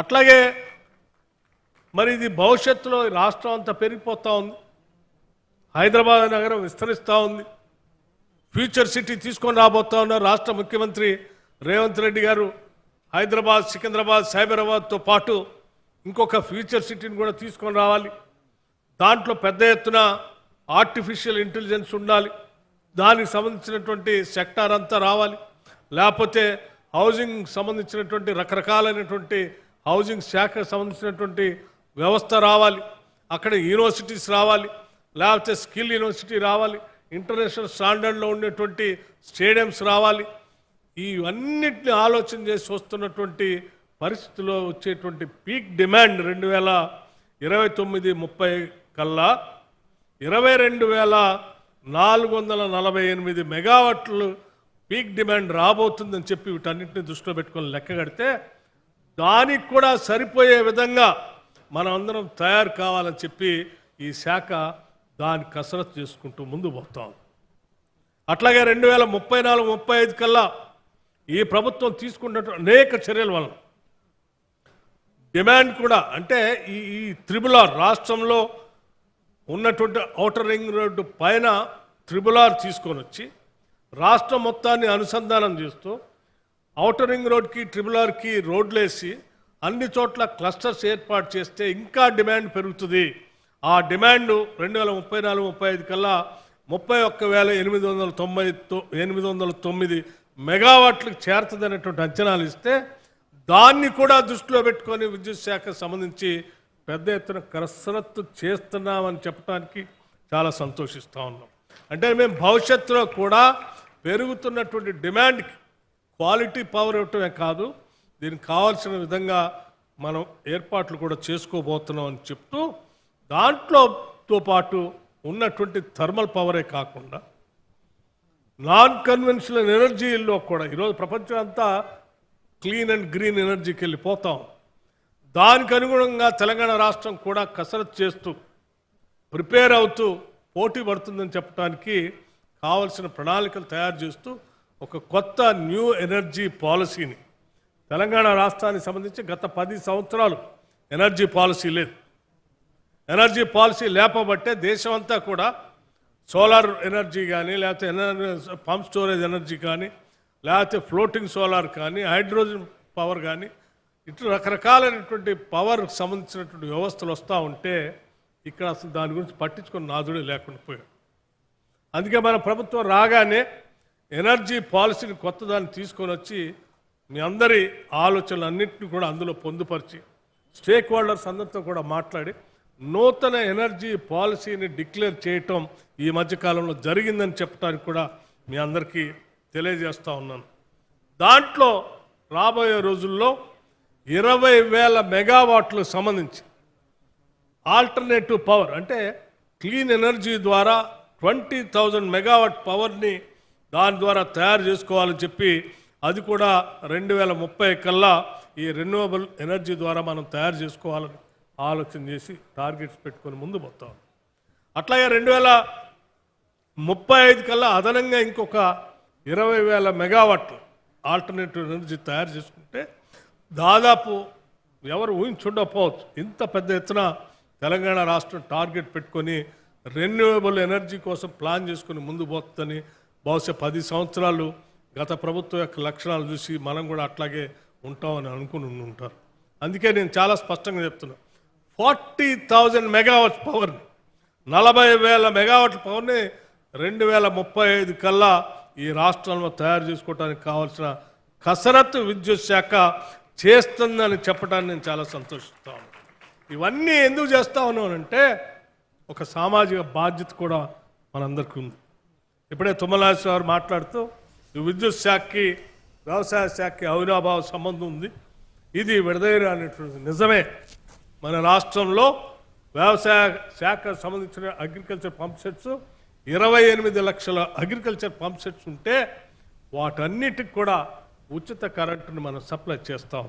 అట్లాగే మరి ఇది భవిష్యత్తులో రాష్ట్రం అంతా పెరిగిపోతూ ఉంది. హైదరాబాద్ నగరం విస్తరిస్తూ ఉంది. ఫ్యూచర్ సిటీ తీసుకొని రాబోతా ఉన్నారు రాష్ట్ర ముఖ్యమంత్రి రేవంత్ రెడ్డి గారు. హైదరాబాద్ సికింద్రాబాద్ సైబరాబాద్తో పాటు ఇంకొక ఫ్యూచర్ సిటీని కూడా తీసుకొని రావాలి. దాంట్లో పెద్ద ఎత్తున ఆర్టిఫిషియల్ ఇంటెలిజెన్స్ ఉండాలి. దానికి సంబంధించినటువంటి సెక్టార్ అంతా రావాలి. లేకపోతే హౌసింగ్ సంబంధించినటువంటి రకరకాలైనటువంటి హౌసింగ్ శాఖకు సంబంధించినటువంటి వ్యవస్థ రావాలి. అక్కడ యూనివర్సిటీస్ రావాలి. లేకపోతే స్కిల్ యూనివర్సిటీ రావాలి. ఇంటర్నేషనల్ స్టాండర్డ్లో ఉండేటువంటి స్టేడియంస్ రావాలి. ఇవన్నిటిని ఆలోచన చేసి వస్తున్నటువంటి పరిస్థితిలో వచ్చేటువంటి పీక్ డిమాండ్ రెండు వేల ఇరవై తొమ్మిది ముప్పై కల్లా ఇరవై రెండు వేల నాలుగు వందల నలభై ఎనిమిది మెగావాట్లు పీక్ డిమాండ్ రాబోతుందని చెప్పి వీటన్నింటినీ దృష్టిలో పెట్టుకొని లెక్క కడితే దానికి కూడా సరిపోయే విధంగా మనం అందరం తయారు కావాలని చెప్పి ఈ శాఖ దాన్ని కసరత్తు చేసుకుంటూ ముందు పోతాం. అట్లాగే రెండు వేల ముప్పై నాలుగు ముప్పై ఐదు కల్లా ఈ ప్రభుత్వం తీసుకున్నటువంటి అనేక చర్యల వలన డిమాండ్ కూడా అంటే ఈ ఈ త్రిబుల్ ఆర్ రాష్ట్రంలో ఉన్నటువంటి ఔటర్ రింగ్ రోడ్డు పైన త్రిబుల్ ఆర్ తీసుకొని వచ్చి రాష్ట్రం మొత్తాన్ని అనుసంధానం చేస్తూ ఔటర్ రింగ్ రోడ్కి ట్రిపుల్ ఆర్కి రోడ్లేసి అన్ని చోట్ల క్లస్టర్స్ ఏర్పాటు చేస్తే ఇంకా డిమాండ్ పెరుగుతుంది. ఆ డిమాండ్ రెండు వేల ముప్పై నాలుగు ముప్పై ఐదు కల్లా ముప్పై ఒక్క వేల ఎనిమిది వందల తొంభై ఎనిమిది వందల తొమ్మిది మెగావాట్లకు చేరుతుంది అనేటువంటి అంచనాలు ఇస్తే దాన్ని కూడా దృష్టిలో పెట్టుకొని విద్యుత్ శాఖకు సంబంధించి పెద్ద ఎత్తున కసరత్తు చేస్తున్నామని చెప్పడానికి చాలా సంతోషిస్తూ ఉన్నాం. అంటే మేము భవిష్యత్తులో కూడా పెరుగుతున్నటువంటి డిమాండ్కి క్వాలిటీ పవర్ ఇవ్వటమే కాదు దీనికి కావాల్సిన విధంగా మనం ఏర్పాట్లు కూడా చేసుకోబోతున్నాం అని చెప్తూ దాంట్లోతో పాటు ఉన్నటువంటి థర్మల్ పవరే కాకుండా నాన్ కన్వెన్షనల్ ఎనర్జీల్లో కూడా ఈరోజు ప్రపంచం అంతా క్లీన్ అండ్ గ్రీన్ ఎనర్జీకి వెళ్ళిపోతాం దానికి అనుగుణంగా తెలంగాణ రాష్ట్రం కూడా కసరత్ చేస్తూ ప్రిపేర్ అవుతూ పోటీ పడుతుందని చెప్పడానికి కావలసిన ప్రణాళికలు తయారు చేస్తూ ఒక కొత్త న్యూ ఎనర్జీ పాలసీని. తెలంగాణ రాష్ట్రానికి సంబంధించి గత పది సంవత్సరాలు ఎనర్జీ పాలసీ లేదు. ఎనర్జీ పాలసీ లేపబట్టే దేశం అంతా కూడా సోలార్ ఎనర్జీ కానీ లేకపోతే ఎనర్జీ పంప్ స్టోరేజ్ ఎనర్జీ కానీ లేకపోతే ఫ్లోటింగ్ సోలార్ కానీ హైడ్రోజన్ పవర్ కానీ ఇటు రకరకాలైనటువంటి పవర్ సంబంధించినటువంటి వ్యవస్థలు వస్తూ ఉంటే ఇక్కడ అసలు దాని గురించి పట్టించుకుని నాదుడే లేకుండా పోయాడు. అందుకే మన ప్రభుత్వం రాగానే ఎనర్జీ పాలసీని కొత్తదాన్ని తీసుకొని వచ్చి మీ అందరి ఆలోచనలు అన్నింటినీ కూడా అందులో పొందుపరిచి స్టేక్ హోల్డర్స్ అందరితో కూడా మాట్లాడి నూతన ఎనర్జీ పాలసీని డిక్లేర్ చేయటం ఈ మధ్యకాలంలో జరిగిందని చెప్పడానికి కూడా మీ అందరికీ తెలియజేస్తూ ఉన్నాను. దాంట్లో రాబోయే రోజుల్లో ఇరవై వేల మెగావాట్లకు సంబంధించి ఆల్టర్నేటివ్ పవర్ అంటే క్లీన్ ఎనర్జీ ద్వారా ట్వంటీ థౌజండ్ మెగావాట్ పవర్ని దాని ద్వారా తయారు చేసుకోవాలని చెప్పి అది కూడా రెండు వేల ముప్పై కల్లా ఈ రెన్యూవబుల్ ఎనర్జీ ద్వారా మనం తయారు చేసుకోవాలని ఆలోచన చేసి టార్గెట్స్ పెట్టుకొని ముందు పోతాం. అట్లాగే రెండు వేల ముప్పై ఐదు కల్లా అదనంగా ఇంకొక ఇరవై వేల మెగావాట్లు ఆల్టర్నేటివ్ ఎనర్జీ తయారు చేసుకుంటే దాదాపు ఎవరు ఊహించుండకపోవచ్చు ఇంత పెద్ద ఎత్తున తెలంగాణ రాష్ట్రం టార్గెట్ పెట్టుకొని రెన్యూవబుల్ ఎనర్జీ కోసం ప్లాన్ చేసుకుని ముందు పోతుందని బహుశా పది సంవత్సరాలు గత ప్రభుత్వం యొక్క లక్షణాలు చూసి మనం కూడా అట్లాగే ఉంటామని అనుకుని ఉండి ఉంటారు. అందుకే నేను చాలా స్పష్టంగా చెప్తున్నా. ఫార్టీ థౌజండ్ మెగావాట్ పవర్ని నలభై వేల మెగావాట్ల పవర్ని రెండు వేల ముప్పై ఐదు కల్లా ఈ రాష్ట్రంలో తయారు చేసుకోవడానికి కావాల్సిన కసరత్తు విద్యుత్ శాఖ చేస్తుందని చెప్పడానికి నేను చాలా సంతోషిస్తాను ఇవన్నీ ఎందుకు చేస్తా ఉన్నానంటే ఒక సామాజిక బాధ్యత కూడా మనందరికీ ఉంది. ఇప్పుడే తుమ్మలాశ్వర గారు మాట్లాడుతూ ఈ విద్యుత్ శాఖకి వ్యవసాయ శాఖకి అవినాభావ సంబంధం ఉంది. ఇది విడదీరానటువంటి నిజమే. మన రాష్ట్రంలో వ్యవసాయ శాఖకు సంబంధించిన అగ్రికల్చర్ పంప్ సెట్స్ ఇరవై ఎనిమిది లక్షల అగ్రికల్చర్ పంప్ సెట్స్ ఉంటే వాటన్నిటికి కూడా ఉచిత కరెంటును మనం సప్లై చేస్తాం.